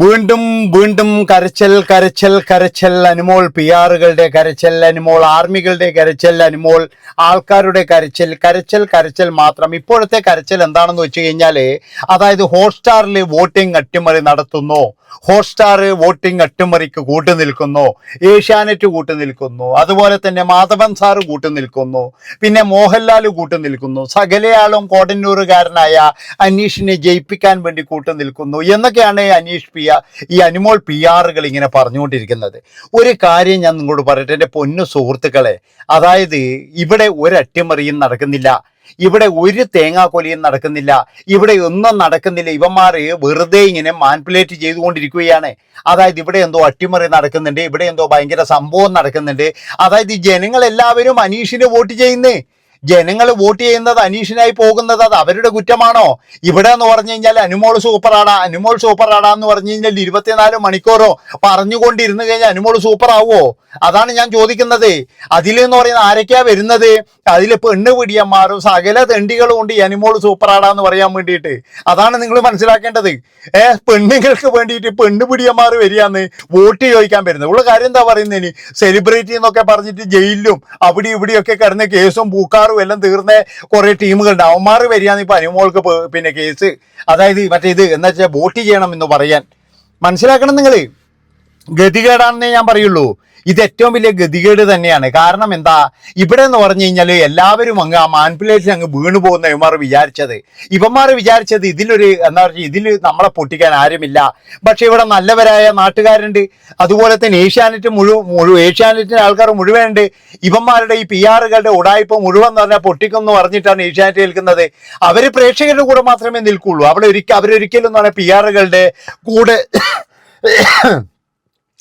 വീണ്ടും വീണ്ടും കരച്ചൽ കരച്ചൽ കരച്ചൽ അനുമോൾ പി ആറുകളുടെ കരച്ചൽ അനുമോൾ ആർമികളുടെ കരച്ചൽ അനുമോൾ ആൾക്കാരുടെ കരച്ചൽ കരച്ചൽ കരച്ചൽ മാത്രം. ഇപ്പോഴത്തെ കരച്ചൽ എന്താണെന്ന് വെച്ച് കഴിഞ്ഞാൽ അതായത് ഹോട്ട്സ്റ്റാറിൽ വോട്ടിംഗ് അട്ടിമറി നടത്തുന്നു. ഹോട്ട്സ്റ്റാർ വോട്ടിംഗ് അട്ടിമറിക്ക് കൂട്ടു നിൽക്കുന്നു. ഏഷ്യാനെറ്റ് കൂട്ടു നിൽക്കുന്നു. അതുപോലെ തന്നെ മാധവൻ സാറ് കൂട്ടു നിൽക്കുന്നു. പിന്നെ മോഹൻലാൽ കൂട്ടു നിൽക്കുന്നു. സകലയാളും കോടന്നൂറുകാരനായ അനീഷിനെ ജയിപ്പിക്കാൻ വേണ്ടി കൂട്ടു നിൽക്കുന്നു. എന്നൊക്കെയാണ് അനീഷ് പി ആർ ഈ അനുമോൾ പി ആറുകൾ ഇങ്ങനെ പറഞ്ഞുകൊണ്ടിരിക്കുന്നത്. ഒരു കാര്യം ഞാൻ നിങ്ങളോട് പറയട്ടെ എന്റെ പൊന്നു സുഹൃത്തുക്കളെ അതായത് ഇവിടെ ഒരു അട്ടിമറിയും നടക്കുന്നില്ല. ഇവിടെ ഒരു തേങ്ങാക്കൊലിയും നടക്കുന്നില്ല. ഇവിടെ ഒന്നും നടക്കുന്നില്ല. ഇവന്മാര് വെറുതെ ഇങ്ങനെ മാൻപുലേറ്റ് ചെയ്തുകൊണ്ടിരിക്കുകയാണ്. അതായത് ഇവിടെ എന്തോ അട്ടിമറി നടക്കുന്നുണ്ട്. ഇവിടെ എന്തോ ഭയങ്കര സംഭവം നടക്കുന്നുണ്ട്. അതായത് ജനങ്ങൾ എല്ലാവരും അനീഷിന് വോട്ട് ചെയ്യുന്നേ. ജനങ്ങൾ വോട്ട് ചെയ്യുന്നത് അനീഷിനായി പോകുന്നത് അത് അവരുടെ കുറ്റമാണോ? ഇവിടെ എന്ന് പറഞ്ഞു കഴിഞ്ഞാൽ അനുമോൾ സൂപ്പറാടാ അനുമോൾ സൂപ്പറാടാ എന്ന് പറഞ്ഞു കഴിഞ്ഞാൽ ഇരുപത്തിനാല് മണിക്കൂറോ പറഞ്ഞുകൊണ്ടിരുന്നു കഴിഞ്ഞാൽ അനുമോൾ സൂപ്പർ ആവുമോ അതാണ് ഞാൻ ചോദിക്കുന്നത്. അതിലെന്ന് പറയുന്ന ആരൊക്കെയാ വരുന്നത്? അതിൽ പെണ്ണ് പിടിയന്മാരും സകല തെണ്ടികളും ഉണ്ട് ഈ അനുമോൾ സൂപ്പറാടാ എന്ന് പറയാൻ വേണ്ടിയിട്ട്. അതാണ് നിങ്ങൾ മനസ്സിലാക്കേണ്ടത്. ഏ പെണ്ണുങ്ങൾക്ക് വേണ്ടിയിട്ട് പെണ്ണ് പിടിയന്മാർ വരികയാന്ന് വോട്ട് ചോദിക്കാൻ വരുന്നത്. ഉള്ള കാര്യം എന്താ പറയുന്നതിന് സെലിബ്രിറ്റി എന്നൊക്കെ പറഞ്ഞിട്ട് ജയിലിലും അവിടെ ഇവിടെയൊക്കെ കിടന്ന് കേസും പൂക്കാറും എല്ലാം തീർന്ന കുറെ ടീമുകളുണ്ട്. അവന്മാർ വരികയാണ് ഇപ്പൊ അനുമോൾക്ക് പിന്നെ കേസ് അതായത് മറ്റേ ഇത് എന്താ വെച്ചാൽ വോട്ട് ചെയ്യണം എന്ന് പറയാൻ. മനസ്സിലാക്കണം നിങ്ങൾ ഗതികേടാണെന്നേ ഞാൻ പറയുള്ളൂ. ഇത് ഏറ്റവും വലിയ ഗതികേട് തന്നെയാണ്. കാരണം എന്താ? ഇവിടെ എന്ന് പറഞ്ഞു കഴിഞ്ഞാൽ എല്ലാവരും അങ്ങ് ആ മാനിപ്പുലേഷൻ അങ്ങ് വീണു പോകുന്ന ഇവന്മാർ വിചാരിച്ചത്. ഇവന്മാർ വിചാരിച്ചത് ഇതിലൊരു എന്താ പറയുക ഇതിൽ നമ്മളെ പൊട്ടിക്കാൻ ആരുമില്ല. പക്ഷെ ഇവിടെ നല്ലവരായ നാട്ടുകാരുണ്ട്. അതുപോലെ തന്നെ ഏഷ്യാനെറ്റ് മുഴുവൻ മുഴുവൻ ഏഷ്യാനെറ്റിന്റെ ആൾക്കാർ മുഴുവനുണ്ട്. ഇവന്മാരുടെ ഈ പി ആറുകളുടെ ഉടായ്പ മുഴുവൻ എന്ന് പറഞ്ഞാൽ പൊട്ടിക്കും എന്ന് പറഞ്ഞിട്ടാണ് ഏഷ്യാനെറ്റ് നിൽക്കുന്നത് അവർ പ്രേക്ഷകരുടെ കൂടെ മാത്രമേ നിൽക്കുള്ളൂ. അവിടെ ഒരിക്കൽ അവരൊരിക്കലും എന്ന് പറഞ്ഞാൽ പി ആറുകളുടെ കൂടെ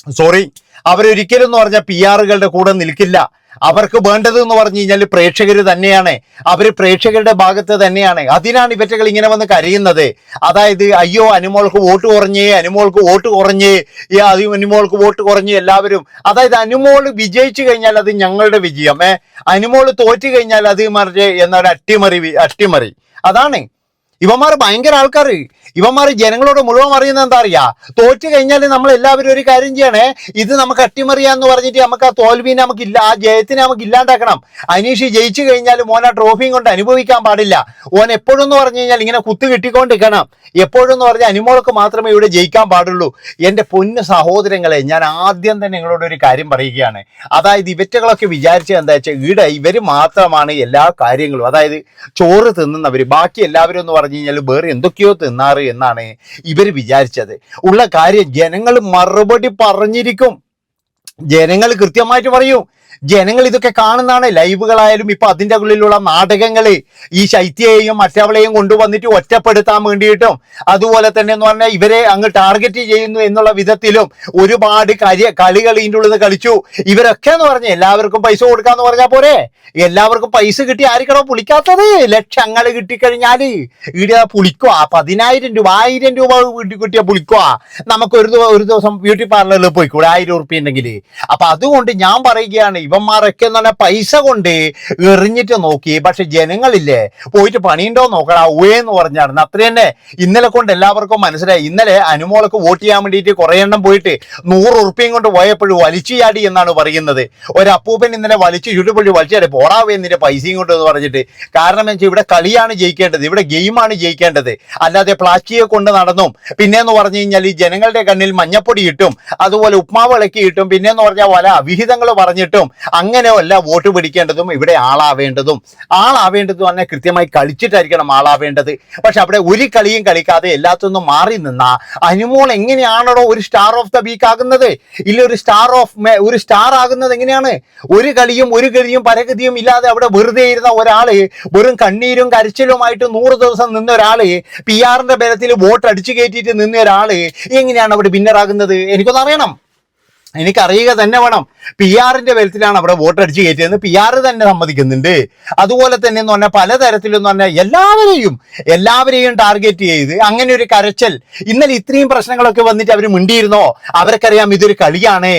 സോറി അവരൊരിക്കലും എന്ന് പറഞ്ഞ പി ആറുകളുടെ കൂടെ നിൽക്കില്ല. അവർക്ക് വേണ്ടത് എന്ന് പറഞ്ഞു കഴിഞ്ഞാൽ പ്രേക്ഷകർ തന്നെയാണ്. അവർ പ്രേക്ഷകരുടെ ഭാഗത്ത് തന്നെയാണ്. അതിനാണ് ഇവറ്റകൾ ഇങ്ങനെ വന്ന് കരയുന്നത്. അതായത് അയ്യോ അനുമോൾക്ക് വോട്ട് കുറഞ്ഞേ അനുമോൾക്ക് വോട്ട് കുറഞ്ഞേ അനുമോൾക്ക് വോട്ട് കുറഞ്ഞേ എല്ലാവരും. അതായത് അനുമോൾ വിജയിച്ചു കഴിഞ്ഞാൽ അത് ഞങ്ങളുടെ വിജയം. ഏ അനുമോൾ തോറ്റു കഴിഞ്ഞാൽ അത് മറിച്ച് എന്നൊരു അട്ടിമറി അട്ടിമറി. അതാണ്. ഇവന്മാർ ഭയങ്കര ആൾക്കാർ ഇവന്മാർ ജനങ്ങളോട് മുഴുവൻ അറിയുന്നത് എന്താ അറിയാ? തോറ്റു കഴിഞ്ഞാൽ നമ്മൾ എല്ലാവരും ഒരു കാര്യം ചെയ്യണേ ഇത് നമുക്ക് അട്ടിമറിയാന്ന് പറഞ്ഞിട്ട് നമുക്ക് ആ തോൽവിനെ നമുക്ക് ഇല്ല ആ ജയത്തിനെ നമുക്ക് ഇല്ലാണ്ടാക്കണം. അനീഷ് ജയിച്ചു കഴിഞ്ഞാൽ മോൻ ആ ട്രോഫിയും കൊണ്ട് അനുഭവിക്കാൻ പാടില്ല. ഓൻ എപ്പോഴും എന്ന് പറഞ്ഞു കഴിഞ്ഞാൽ ഇങ്ങനെ കുത്തു കിട്ടിക്കൊണ്ടിരിക്കണം. എപ്പോഴും എന്ന് പറഞ്ഞാൽ അനുമോൾക്ക് മാത്രമേ ഇവിടെ ജയിക്കാൻ പാടുള്ളൂ. എന്റെ പൊന്ന് സഹോദരങ്ങളെ ഞാൻ ആദ്യം തന്നെ നിങ്ങളോട് ഒരു കാര്യം പറയുകയാണ്. അതായത് ഇവറ്റകളൊക്കെ വിചാരിച്ചത് എന്താ വെച്ചാൽ ഈടെ ഇവർ മാത്രമാണ് എല്ലാ കാര്യങ്ങളും അതായത് ചോറ് തിന്നുന്നവർ ബാക്കി എല്ലാവരും എന്ന് പറഞ്ഞു കഴിഞ്ഞാൽ വേറെ എന്തൊക്കെയോ തിന്നാറ് എന്നാണ് ഇവർ വിചാരിച്ചത്. ഉള്ള കാര്യം ജനങ്ങൾ മറുപടി പറഞ്ഞിരിക്കും. ജനങ്ങൾ കൃത്യമായിട്ട് പറയും. ജനങ്ങൾ ഇതൊക്കെ കാണുന്നതാണ്. ലൈവുകളായാലും ഇപ്പൊ അതിന്റെ ഉള്ളിലുള്ള നാടകങ്ങൾ ഈ ശൈത്യയെയും മറ്റവളെയും കൊണ്ടുവന്നിട്ട് ഒറ്റപ്പെടുത്താൻ വേണ്ടിയിട്ടും അതുപോലെ തന്നെ എന്ന് പറഞ്ഞാൽ ഇവരെ അങ്ങ് ടാർഗറ്റ് ചെയ്യുന്നു എന്നുള്ള വിധത്തിലും ഒരുപാട് കളി കളികൾ ഇതിന്റെ ഉള്ളിൽ കളിച്ചു. ഇവരൊക്കെ എന്ന് പറഞ്ഞാൽ എല്ലാവർക്കും പൈസ കൊടുക്കാന്ന് പറഞ്ഞാൽ പോരെ? എല്ലാവർക്കും പൈസ കിട്ടി ആർക്കണോ പുളിക്കാത്തത്? ലക്ഷങ്ങൾ കിട്ടിക്കഴിഞ്ഞാൽ ഇവിടെ പുളിക്കുക പതിനായിരം രൂപ ആയിരം രൂപ വീട്ടിൽ കിട്ടിയാൽ പുളിക്കുക നമുക്ക് ഒരു ദിവസം ബ്യൂട്ടി പാർലറിൽ പോയിക്കൂടെ? ആയിരം ഉറുപ്പ്യ ഉണ്ടെങ്കിൽ അപ്പൊ അതുകൊണ്ട് ഞാൻ പറയുകയാണ് ഇവന്മാരൊക്കെ എന്ന് പറഞ്ഞാൽ പൈസ കൊണ്ട് എറിഞ്ഞിട്ട് നോക്കി. പക്ഷെ ജനങ്ങളില്ലേ പോയിട്ട് പണിയുണ്ടോ നോക്കടാ ഊേ എന്ന് പറഞ്ഞാണ് അത്ര തന്നെ. ഇന്നലെ കൊണ്ട് എല്ലാവർക്കും മനസ്സിലായി. ഇന്നലെ അനുമോൾക്ക് വോട്ട് ചെയ്യാൻ വേണ്ടിയിട്ട് കുറേ എണ്ണം പോയിട്ട് നൂറ് ഉറുപ്പ്യം കൊണ്ട് പോയപ്പോഴും വലിച്ചു ചാടി എന്നാണ് പറയുന്നത്. ഒരു അപ്പൂപ്പൻ ഇന്നലെ വലിച്ചു ചുട്ടുപൊള്ളി വലിച്ചു ചാടി. പോടാവേ നിന്റെ പൈസയും കൊണ്ട് എന്ന് പറഞ്ഞിട്ട്. കാരണം എന്ന് വെച്ചാൽ ഇവിടെ കളിയാണ് ജയിക്കേണ്ടത്. ഇവിടെ ഗെയിമാണ് ജയിക്കേണ്ടത്. അല്ലാതെ പ്ലാസ്റ്റിക് കൊണ്ട് നടന്നും. പിന്നെന്ന് പറഞ്ഞു കഴിഞ്ഞാൽ ഈ ജനങ്ങളുടെ കണ്ണിൽ മഞ്ഞപ്പൊടി ഇട്ടും അതുപോലെ ഉപ്മാവ് ഇട്ടും പിന്നെന്ന് പറഞ്ഞാൽ പല അവിഹിതങ്ങൾ പറഞ്ഞിട്ടും അങ്ങനെയല്ല വോട്ട് പിടിക്കേണ്ടതും ഇവിടെ ആളാവേണ്ടതും. ആളാവേണ്ടതും തന്നെ കൃത്യമായി കളിച്ചിട്ടായിരിക്കണം ആളാവേണ്ടത്. പക്ഷെ അവിടെ ഒരു കളിയും കളിക്കാതെ എല്ലാത്തൊന്നും മാറി നിന്ന അനുമോൾ എങ്ങനെയാണോ ഒരു സ്റ്റാർ ഓഫ് ദ വീക്ക് ആകുന്നത്? ഇല്ല ഒരു സ്റ്റാർ ഓഫ് ഒരു സ്റ്റാർ ആകുന്നത് എങ്ങനെയാണ്? ഒരു കളിയും ഒരു കളിയും പരഗതിയും ഇല്ലാതെ അവിടെ വെറുതെ ഇരുന്ന ഒരാൾ വെറും കണ്ണീരും കരച്ചിലുമായിട്ട് നൂറ് ദിവസം നിന്ന ഒരാൾ പി ആറിന്റെ ബലത്തിൽ വോട്ട് അടിച്ചു കയറ്റിയിട്ട് നിന്ന ഒരാൾ എങ്ങനെയാണ് അവിടെ വിന്നറാകുന്നത് എനിക്കൊന്ന് അറിയണം. എനിക്കറിയുക തന്നെ വേണം. പി ആറിന്റെ ബലത്തിലാണ് അവിടെ വോട്ട് അടിച്ചു കയറ്റിയതെന്ന് പി ആർ തന്നെ സമ്മതിക്കുന്നുണ്ട്. അതുപോലെ തന്നെ എന്ന് പറഞ്ഞാൽ പലതരത്തിലെന്ന് പറഞ്ഞാൽ എല്ലാവരെയും എല്ലാവരെയും ടാർഗറ്റ് ചെയ്ത് അങ്ങനെ ഒരു കരച്ചൽ. ഇന്നലെ ഇത്രയും പ്രശ്നങ്ങളൊക്കെ വന്നിട്ട് അവർ മിണ്ടിയിരുന്നോ? അവർക്കറിയാം ഇതൊരു കളിയാണ്.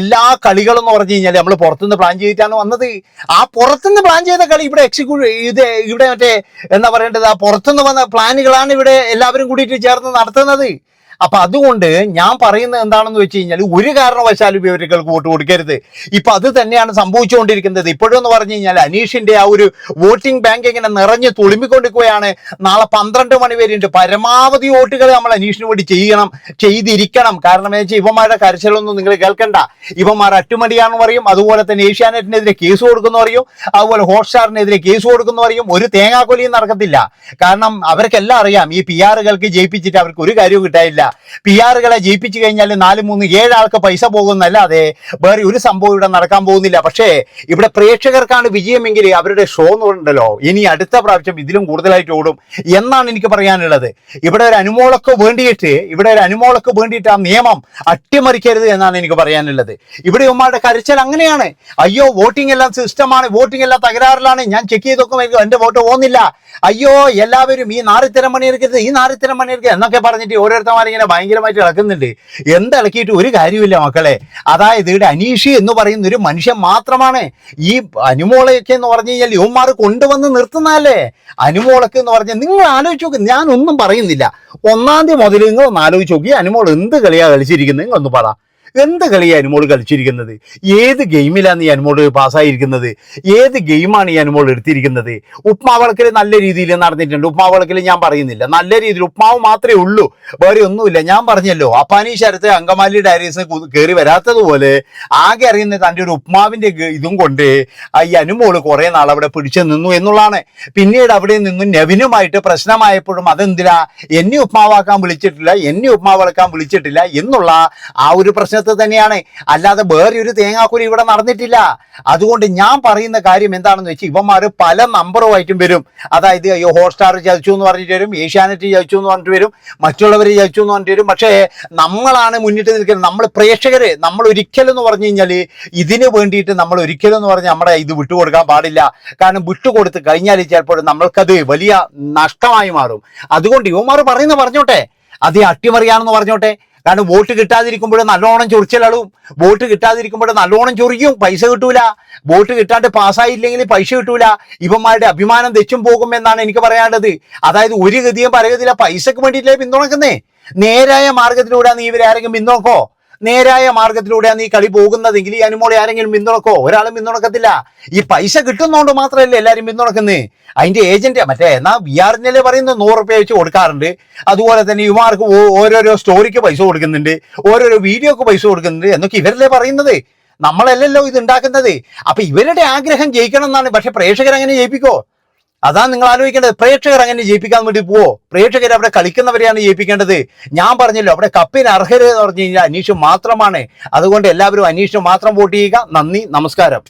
എല്ലാ കളികളും എന്ന് പറഞ്ഞു കഴിഞ്ഞാൽ നമ്മൾ പുറത്തുനിന്ന് പ്ലാൻ ചെയ്തിട്ടാണ് വന്നത്. ആ പുറത്തുനിന്ന് പ്ലാൻ ചെയ്ത കളി ഇവിടെ എക്സിക്യൂട്ട് ഇത് ഇവിടെ മറ്റേ എന്താ പറയേണ്ടത്? ആ പുറത്തുനിന്ന് വന്ന പ്ലാനുകളാണ് ഇവിടെ എല്ലാവരും കൂടിയിട്ട് ചേർന്ന് നടത്തുന്നത്. അപ്പൊ അതുകൊണ്ട് ഞാൻ പറയുന്നത് എന്താണെന്ന് വെച്ച് കഴിഞ്ഞാൽ ഒരു കാരണവശാലും ഇവർക്ക് വോട്ട് കൊടുക്കരുത്. ഇപ്പൊ അത് തന്നെയാണ് സംഭവിച്ചുകൊണ്ടിരിക്കുന്നത്. ഇപ്പോഴെന്ന് പറഞ്ഞു കഴിഞ്ഞാൽ അനീഷിന്റെ ആ ഒരു വോട്ടിംഗ് ബാങ്ക് ഇങ്ങനെ നിറഞ്ഞ് തുളുമ്പിക്കൊണ്ടിരിക്കുകയാണ് നാളെ പന്ത്രണ്ട് മണി വരെ ഉണ്ട് പരമാവധി വോട്ടുകൾ നമ്മൾ അനീഷിന് വേണ്ടി ചെയ്യണം ചെയ്തിരിക്കണം. കാരണം എന്ന് വെച്ചാൽ ഇവന്മാരുടെ കരച്ചിലൊന്നും നിങ്ങൾ കേൾക്കണ്ട. ഇവന്മാർ അറ്റുമടിയാണെന്ന് പറയും. അതുപോലെ തന്നെ ഏഷ്യാനെറ്റിനെതിരെ കേസ് കൊടുക്കുന്നു പറയും. അതുപോലെ ഹോട്ട്സ്റ്റാറിനെതിരെ കേസ് കൊടുക്കുന്നു പറയും. ഒരു തേങ്ങാക്കൊലിയും നടക്കത്തില്ല. കാരണം അവർക്കെല്ലാം അറിയാം. ഈ പി ആറുകൾക്ക് ജയിപ്പിച്ചിട്ട് അവർക്ക് ഒരു കാര്യവും കിട്ടാനില്ല. പി ആറുകളെ ജയിപ്പിച്ചു കഴിഞ്ഞാൽ നാല് മൂന്ന് ഏഴാൾക്ക് പൈസ പോകുന്നല്ലാതെ വേറെ ഒരു സംഭവം ഇവിടെ നടക്കാൻ പോകുന്നില്ല. പക്ഷേ ഇവിടെ പ്രേക്ഷകർക്കാണ് വിജയമെങ്കിൽ അവരുടെ ഷോ ഉണ്ടല്ലോ ഇനി അടുത്ത പ്രാവശ്യം ഇതിലും കൂടുതലായിട്ട് ഓടും എന്നാണ് എനിക്ക് പറയാനുള്ളത്. ഇവിടെ ഒരു അനുമോളൊക്കെ വേണ്ടിയിട്ട് ഇവിടെ ഒരു അനുമോളൊക്കെ വേണ്ടിയിട്ട് ആ നിയമം അട്ടിമറിക്കരുത് എന്നാണ് എനിക്ക് പറയാനുള്ളത്. ഇവിടെ ഉമ്മയുടെ കരച്ചൽ അങ്ങനെയാണ്. അയ്യോ വോട്ടിംഗ് എല്ലാം സിസ്റ്റമാണ് വോട്ടിംഗ് എല്ലാം തകരാറിലാണ്. ഞാൻ ചെക്ക് ചെയ്ത് നോക്കുമ്പോൾ എന്റെ വോട്ട് പോകുന്നില്ല. അയ്യോ എല്ലാവരും ഈ നാറിത്തരം പണിയെടുക്കരുത് ഈ നാറിത്തരം പണിയെടുക്കരുത് എന്നൊക്കെ പറഞ്ഞിട്ട് ഓരോരുത്തന്മാരിങ്ങനെ ഭയങ്കരമായിട്ട് ഇളക്കുന്നുണ്ട്. എന്തിളക്കിയിട്ട് ഒരു കാര്യമില്ല മക്കളെ. അതായത് ഇവിടെ അനീഷി എന്ന് പറയുന്ന ഒരു മനുഷ്യൻ മാത്രമാണ് ഈ അനുമോളയൊക്കെ എന്ന് പറഞ്ഞു കഴിഞ്ഞാൽ യുവന്മാർ കൊണ്ടുവന്ന് നിർത്തുന്നതല്ലേ? അനുമോളൊക്കെ എന്ന് പറഞ്ഞാൽ നിങ്ങൾ ആലോചിച്ച് നോക്ക് ഞാനൊന്നും പറയുന്നില്ല. ഒന്നാം തീയതി മുതൽ നിങ്ങൾ ഒന്ന് ആലോചിച്ച് നോക്കി അനുമോൾ എന്ത് കളിയാ കളിച്ചിരിക്കുന്നത് നിങ്ങളൊന്ന് പറ. എന്ത് കളിയാ അനുമോൾ കളിച്ചിരിക്കുന്നത്? ഏത് ഗെയിമിലാണ് ഈ അനുമോൾ പാസ്സായിരിക്കുന്നത്? ഏത് ഗെയിമാണ് ഈ അനുമോൾ എടുത്തിരിക്കുന്നത്? ഉപ്മാവളക്കിൽ നല്ല രീതിയിൽ നടന്നിട്ടുണ്ട്. ഉപ്മാവളക്കിൽ ഞാൻ പറയുന്നില്ല. നല്ല രീതിയിൽ ഉപ്മാവ് മാത്രമേ ഉള്ളൂ. വേറെ ഒന്നുമില്ല. ഞാൻ പറഞ്ഞല്ലോ അപ്പാനി ശരത്ത് അങ്കമാലി ഡയറീസ് കയറി വരാത്തതുപോലെ ആകെ അറിയുന്ന തന്റെ ഒരു ഉപ്മാവിന്റെ ഇതും കൊണ്ട് ഈ അനുമോൾ കുറെ നാൾ അവിടെ പിടിച്ചു നിന്നു എന്നുള്ളതാണ്. പിന്നീട് അവിടെ നിന്നും നെവിനുമായിട്ട് പ്രശ്നമായപ്പോഴും അതെന്തിനാ? എന്നെ ഉപ്മാവാക്കാൻ വിളിച്ചിട്ടില്ല എന്നെ ഉപ്മാവളക്കാൻ വിളിച്ചിട്ടില്ല എന്നുള്ള ആ ഒരു പ്രശ്നത്തിൽ തന്നെയാണ്. അല്ലാതെ വേറെ ഒരു തേങ്ങാക്കുരി ഇവിടെ നടന്നിട്ടില്ല. അതുകൊണ്ട് ഞാൻ പറയുന്ന കാര്യം എന്താണെന്ന് വെച്ചാൽ ഇവന്മാർ പല നമ്പറുമായിട്ടും വരും. അതായത് അയ്യോ ഹോട്ട്സ്റ്റാർ ചതിച്ചു എന്ന് പറഞ്ഞിട്ട് വരും ഏഷ്യാനെറ്റ് ചതിച്ചു എന്ന് പറഞ്ഞിട്ട് വരും മറ്റുള്ളവർ ചതിച്ചു എന്ന് പറഞ്ഞിട്ട് വരും. പക്ഷേ നമ്മളാണ് മുന്നിട്ട് നിൽക്കുന്നത്. നമ്മൾ പ്രേക്ഷകര് നമ്മൾ ഒരിക്കലും എന്ന് പറഞ്ഞു കഴിഞ്ഞാൽ ഇതിന് വേണ്ടിയിട്ട് നമ്മൾ ഒരിക്കലും എന്ന് പറഞ്ഞാൽ നമ്മുടെ ഇത് വിട്ടുകൊടുക്കാൻ പാടില്ല. കാരണം വിട്ടുകൊടുത്ത് കഴിഞ്ഞാൽ ചിലപ്പോൾ നമ്മൾക്കത് വലിയ നഷ്ടമായി മാറും. അതുകൊണ്ട് യുവമാർ പറയുന്ന പറഞ്ഞോട്ടെ. അത് അട്ടിമറിയാണെന്ന് പറഞ്ഞോട്ടെ. കാരണം വോട്ട് കിട്ടാതിരിക്കുമ്പോൾ നല്ലോണം ചൊറിച്ചിലളും വോട്ട് കിട്ടാതിരിക്കുമ്പോൾ നല്ലോണം ചൊറിയും. പൈസ കിട്ടൂല. വോട്ട് കിട്ടാണ്ട് പാസ്സായില്ലെങ്കിൽ പൈസ കിട്ടൂല. ഇവന്മാരുടെ അഭിമാനം തെച്ചും പോകും എന്നാണ് എനിക്ക് പറയാനുള്ളത്. അതായത് ഒരു ഗതിയും പറയുന്നില്ല പൈസക്ക് വേണ്ടിയിട്ടേ പിന്തുണക്കുന്നേ? നേരായ മാർഗത്തിലൂടെ നീ ഇവരെ ആരെങ്കിലും പിന്തുണക്കോ? നേരായ മാർഗത്തിലൂടെയാണ് ഈ കളി പോകുന്നതെങ്കിൽ ഈ അനുമോളെ ആരെങ്കിലും പിന്തുണക്കോ? ഒരാളും പിന്തുണക്കത്തില്ല. ഈ പൈസ കിട്ടുന്നതുകൊണ്ട് മാത്രമല്ലേ എല്ലാവരും പിന്തുണക്കുന്നത് അതിന്റെ ഏജന്റ് മറ്റേ എന്നാ വി ആറിനല്ലേ പറയുന്നത്? നൂറ് റുപ്യ വെച്ച് കൊടുക്കാറുണ്ട്. അതുപോലെ തന്നെ യുവാർക്ക് ഓരോരോ സ്റ്റോറിക്ക് പൈസ കൊടുക്കുന്നുണ്ട്. ഓരോരോ വീഡിയോക്ക് പൈസ കൊടുക്കുന്നുണ്ട്. എന്നൊക്കെ ഇവരല്ലേ പറയുന്നത്? നമ്മളല്ലല്ലോ ഇത് ഉണ്ടാക്കുന്നത്. അപ്പൊ ഇവരുടെ ആഗ്രഹം ജയിക്കണം എന്നാണ് പക്ഷെ പ്രേക്ഷകർ അങ്ങനെ ജയിപ്പിക്കോ? അതാണ് നിങ്ങൾ ആലോചിക്കേണ്ടത്. പ്രേക്ഷകർ അങ്ങനെ ജയിപ്പിക്കാൻ വേണ്ടി പോവോ? പ്രേക്ഷകർ അവിടെ കളിക്കുന്നവരെയാണ് ജയിപ്പിക്കേണ്ടത്. ഞാൻ പറഞ്ഞല്ലോ അവിടെ കപ്പിന് അർഹത എന്ന് പറഞ്ഞു കഴിഞ്ഞാൽ അനീഷ് മാത്രമാണ്. അതുകൊണ്ട് എല്ലാവരും അനീഷ് മാത്രം വോട്ട് ചെയ്യുക. നന്ദി നമസ്കാരം.